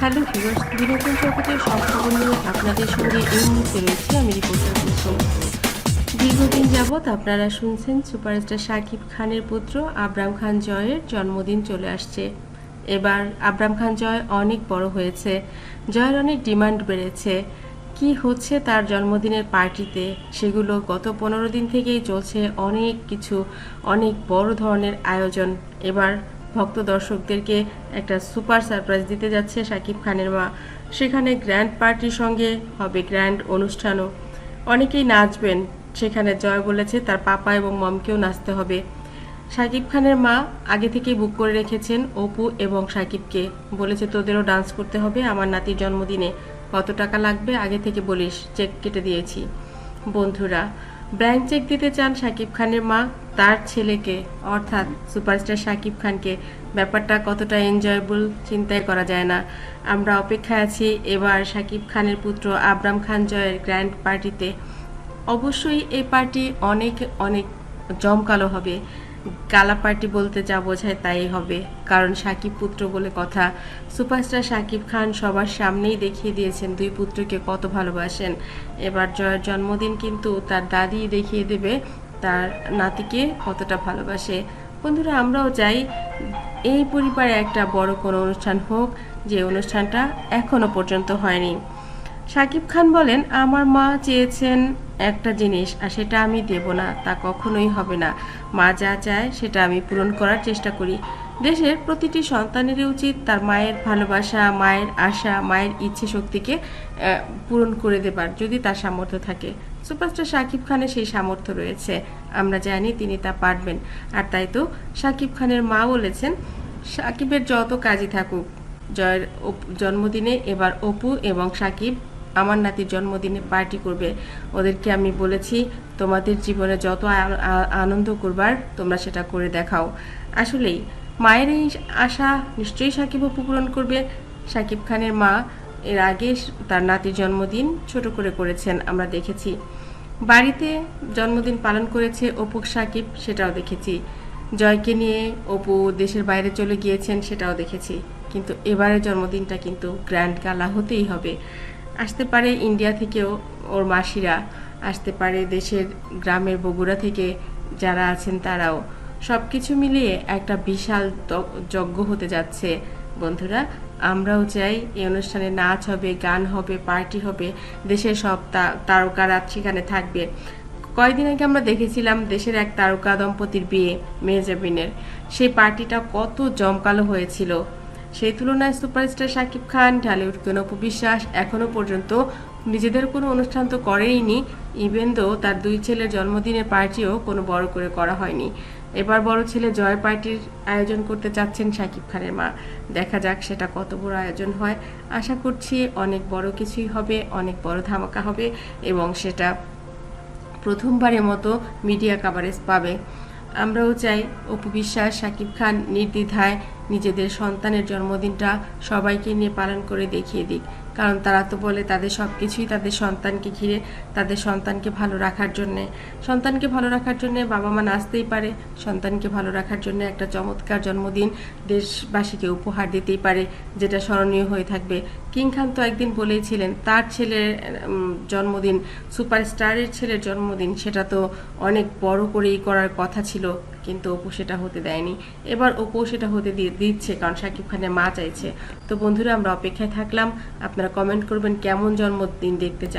Hello viewers, বিনোদন জগতের সব খবর নিয়ে আপনাদের সঙ্গে এই মুহূর্তে রয়েছে আমি রিপোর্টার দীর্ঘদিন যাবৎ আপনারা শুনছেন সুপারস্টার শাকিব খানের পুত্র আবরাম খান জয়ের জন্মদিন চলে আসছে। এবার আবরাম খান জয় অনেক বড় হয়েছে, জয়ের অনেক ডিমান্ড বেড়েছে। কি হচ্ছে তার জন্মদিনের পার্টিতে? সেগুলো গত পনেরো দিন থেকেই চলছে অনেক কিছু, অনেক বড় ধরনের আয়োজন। এবার ভক্ত দর্শকদেরকে একটা সুপার সারপ্রাইজ দিতে যাচ্ছে শাকিব খানের মা। সেখানে গ্র্যান্ড পার্টির সঙ্গে হবে গ্র্যান্ড অনুষ্ঠানও। অনেকেই নাচবেন, সেখানে জয় বলেছে তার পাপা এবং মমকেও নাচতে হবে। শাকিব খানের মা আগে থেকেই বুক করে রেখেছেন অপু এবং শাকিবকে বলেছে, তোদেরও ডান্স করতে হবে আমার নাতির জন্মদিনে। কত টাকা লাগবে? আগে থেকে বলিস, চেক কেটে দিয়েছি। বন্ধুরা ব্ল্যাঙ্ক চেক দিতে চান শাকিব খানের মা, তার ছেলেকে, অর্থাৎ সুপারস্টার শাকিব খানকে। ব্যাপারটা কতটা এনজয়েবল চিন্তাই করা যায় না। আমরা অপেক্ষায় আছি এবার শাকিব খানের পুত্র আবরাম খান জয়ের গ্র্যান্ড পার্টিতে। অবশ্যই এই পার্টি অনেক অনেক জমকালো হবে। গালা পার্টি বলতে যা বোঝায় তাই হবে। কারণ সাকিব পুত্র বলে কথা। সুপারস্টার সাকিব খান সবার সামনেই দেখিয়ে দিয়েছেন দুই পুত্রকে কত ভালোবাসেন। এবার জয়ের জন্মদিন কিন্তু তার দাদি দেখিয়ে দেবে, তার নাতিকে কতটা ভালোবাসে। বন্ধুরা, আমরাও চাই এই পরিবারে একটা বড় কোনো অনুষ্ঠান হোক, যে অনুষ্ঠানটা এখনও পর্যন্ত হয়নি। শাকিব খান বলেন, আমার মা চেয়েছেন একটা জিনিস, আর সেটা আমি দেব না, তা কখনোই হবে না। মা যা চায়, সেটা আমি পূরণ করার চেষ্টা করি। দেশের প্রতিটি সন্তানেরই উচিত তার মায়ের ভালোবাসা, মায়ের আশা, মায়ের ইচ্ছে শক্তিকে পূরণ করে দেবার, যদি তার সামর্থ্য থাকে। সুপারস্টার শাকিব খানের সেই সামর্থ্য রয়েছে। আমরা জানি তিনি তা পারবেন। আর তাই তো শাকিব খানের মা বলেছেন, সাকিবের যত কাজই থাকুক, জয়ের জন্মদিনে এবার অপু এবং সাকিব আমার নাতির জন্মদিনে পার্টি করবে। ওদেরকে আমি বলেছি, তোমাদের জীবনে যত আনন্দ করবার, তোমরা সেটা করে দেখাও। আসলেই, মায়ের এই আশা নিশ্চয়ই সাকিব অপু পূরণ করবে। সাকিব খানের মা এর আগে তার নাতির জন্মদিন ছোট করে করেছেন, আমরা দেখেছি। বাড়িতে জন্মদিন পালন করেছে অপু সাকিব, সেটাও দেখেছি। জয়কে নিয়ে অপু দেশের বাইরে চলে গিয়েছেন, সেটাও দেখেছি। কিন্তু এবারের জন্মদিনটা কিন্তু গ্র্যান্ড গালা হতেই হবে। আসতে পারে ইন্ডিয়া থেকেও ওর মাসিরা, আসতে পারে দেশের গ্রামের বগুড়া থেকে যারা আছেন তারাও। সব কিছু মিলিয়ে একটা বিশাল যজ্ঞ হতে যাচ্ছে। বন্ধুরা, আমরাও চাই এই অনুষ্ঠানে নাচ হবে, গান হবে, পার্টি হবে, দেশের সব তারকারা সেখানে থাকবে। কয়েকদিন আগে আমরা দেখেছিলাম দেশের এক তারকা দম্পতির বিয়ে মেহজাবিনের সেই পার্টিটা কত জমকালো হয়েছিল। সেই তুলনায় সুপারস্টার শাকিব খান, ঢালিউড কোনো বিশ্বাস এখনও পর্যন্ত নিজেদের কোনো অনুষ্ঠান তো করেইনি ইভেন দো তার দুই ছেলের জন্মদিনের পার্টিও কোনো বড় করে করা হয়নি। এবার বড় ছেলে জয় পার্টির আয়োজন করতে চাচ্ছেন শাকিব খানের মা। দেখা যাক সেটা কত বড় আয়োজন হয়। আশা করছি অনেক বড় কিছুই হবে, অনেক বড় ধামাকা হবে এবং সেটা প্রথমবারের মতো মিডিয়া কাভারেজ পাবে। আমরাও চাই অপু বিশ্বাস সাকিব খান নির্দ্বিধায় নিজেদের সন্তানের জন্মদিনটা সবাইকে নিয়ে পালন করে দেখিয়ে দিক। কারণ তারা তো বলে তাদের সব কিছুই তাদের সন্তানকে ঘিরে তাদের সন্তানকে ভালো রাখার জন্যে। সন্তানকে ভালো রাখার জন্যে বাবা মা নাচতেই পারে, সন্তানকে ভালো রাখার জন্য একটা চমৎকার জন্মদিন দেশবাসীকে উপহার দিতেই পারে, যেটা স্মরণীয় হয়ে থাকবে। কিং খান তো একদিন বলেইছিলেন, তার ছেলের জন্মদিন, সুপারস্টারের ছেলের জন্মদিন, সেটা তো অনেক বড় করেই করার কথা ছিল, কিন্তু অপু সেটা হতে দেয়নি। এবার অপু সেটা হতে দিয়ে দিচ্ছে, কারণ শাকিব খানের মা চাইছে। তো বন্ধুরা, আমরা অপেক্ষায় থাকলাম। আপনারা কমেন্ট করবেন কেমন জন্মদিন দেখতে চান।